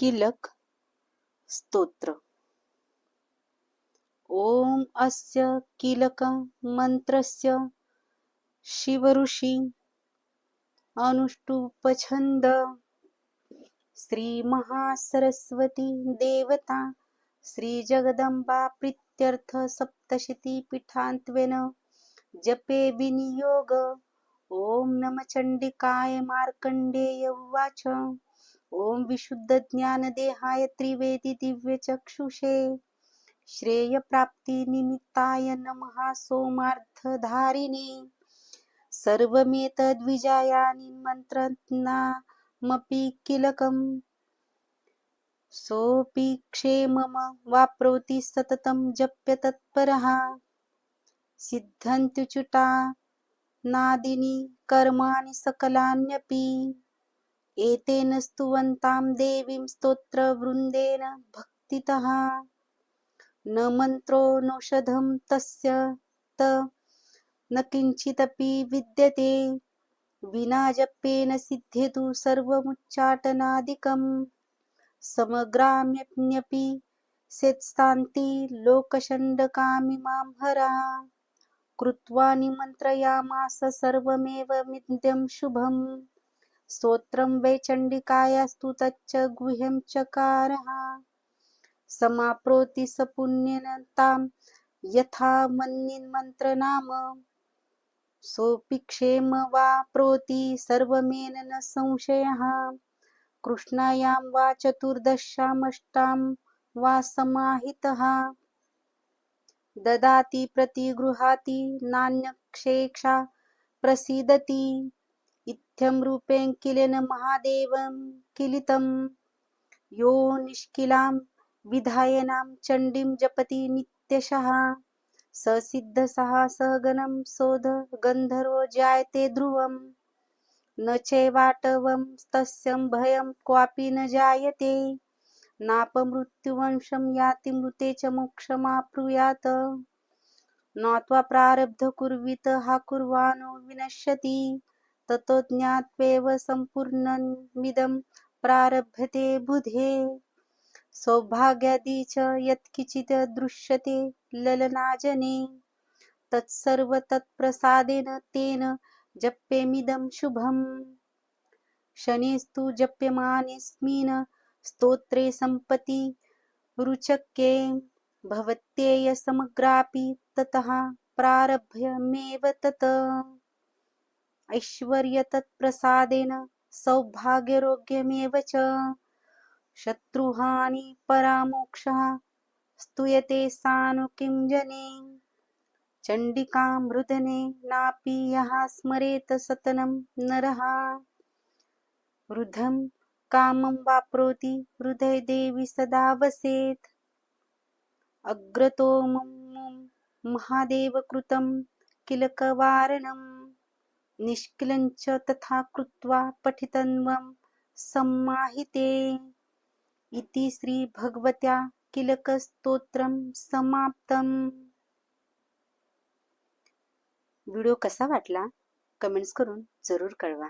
किलक स्तोत्र। ॐ अस्य किलक मन्त्रस्य शिवऋषि अनुष्टुपछन्द श्रीमहासरस्वती देवता श्रीजगदम्बा प्रीत्यर्थ सप्तशतीपीठान्त्वेन जपे विनियोग। ॐ नम चण्डिकाय मार्कण्डेय उवाच। ॐ विशुद्धज्ञानदेहाय त्रिवेदी दिव्यचक्षुषे। श्रेयप्राप्तिनिमित्ताय नमः सोमार्थधारिणे। सर्वमेतद्विजयानि मन्त्रनामपि किलकम्। सोऽपि क्षेमम वाप्नोति सततं जप्य तत्परः। सिद्धन्त्युच्युता नादीनि कर्माणि सकलान्यपि। एतेन स्तुवन्तां देवीं स्तोत्रवृन्देन भक्तितः। न मन्त्रो नौषधं तस्य त, न किञ्चिदपि विद्यते। विना जप्येन सिद्ध्यतु सर्वमुच्चाटनादिकम्। समग्राम्यप्यपि सेत्सान्ति लोकषण्डकामिमां हरा। कृत्वा निमन्त्रयामास सर्वमेव मिद्यं शुभम्। स्तोत्रं वै चण्डिकायास्तु तच्च गुह्यं चकारः समाप्नोति स पुण्येन तां यथा मन्निन्मन्त्रनाम सोऽपि क्षेम वा प्रोति सर्वमेन न संशयः। कृष्णायां वा चतुर्दशामष्टां वा समाहितः। ददाति प्रतिगृहाति नान्यक्षेक्षा प्रसीदति। इत्थं रूपेण किलेन महादेवं किलितं। यो निष्किलां विधायनां चण्डीं जपति नित्यशः। स सिद्धसः सहगणं सोध गन्धर्वो जायते ध्रुवम् न चैवाटवं तस्य भयं क्वापि न जायते। नापमृत्युवंशं याति मृते च मोक्षमाप्नुयात् प्रारब्ध कुर्वित हा कुर्वाणो विनश्यति। ततो ज्ञात्वेव सम्पूर्णमिदं प्रारभ्यते बुधे। सौभाग्यादि च यत्किञ्चित् दृश्यते ललनाजने। तत्सर्व तत्प्रसादेन तेन जप्येमिदं शुभम्। शनिस्तु जप्यमानेऽस्मिन् स्तोत्रे संपत्ति रुचके भवत्येय समग्रापि ततः प्रारभ्यमेव तत्। ऐश्वर्यतत्प्रसादेन सौभाग्यरोग्यमेव च। शत्रुहानि परामोक्षः स्तूयते सानु किं जने। चण्डिकां मृदने नापि यः स्मरेत सतनं नरः। वृद्धं कामं वाप्नोति हृदय देवि सदा वसेत्। अग्रतो महादेवकृतं किलकवारणम्। निष्किलञ्च तथा कृत्वा पठितन्वं सम्माहिते। इति श्रीभगवत्या किलकस्तोत्रं समाप्तम्। व्हिडिओ कसा वाटला? कमेंट्स करून जरूर कळवा।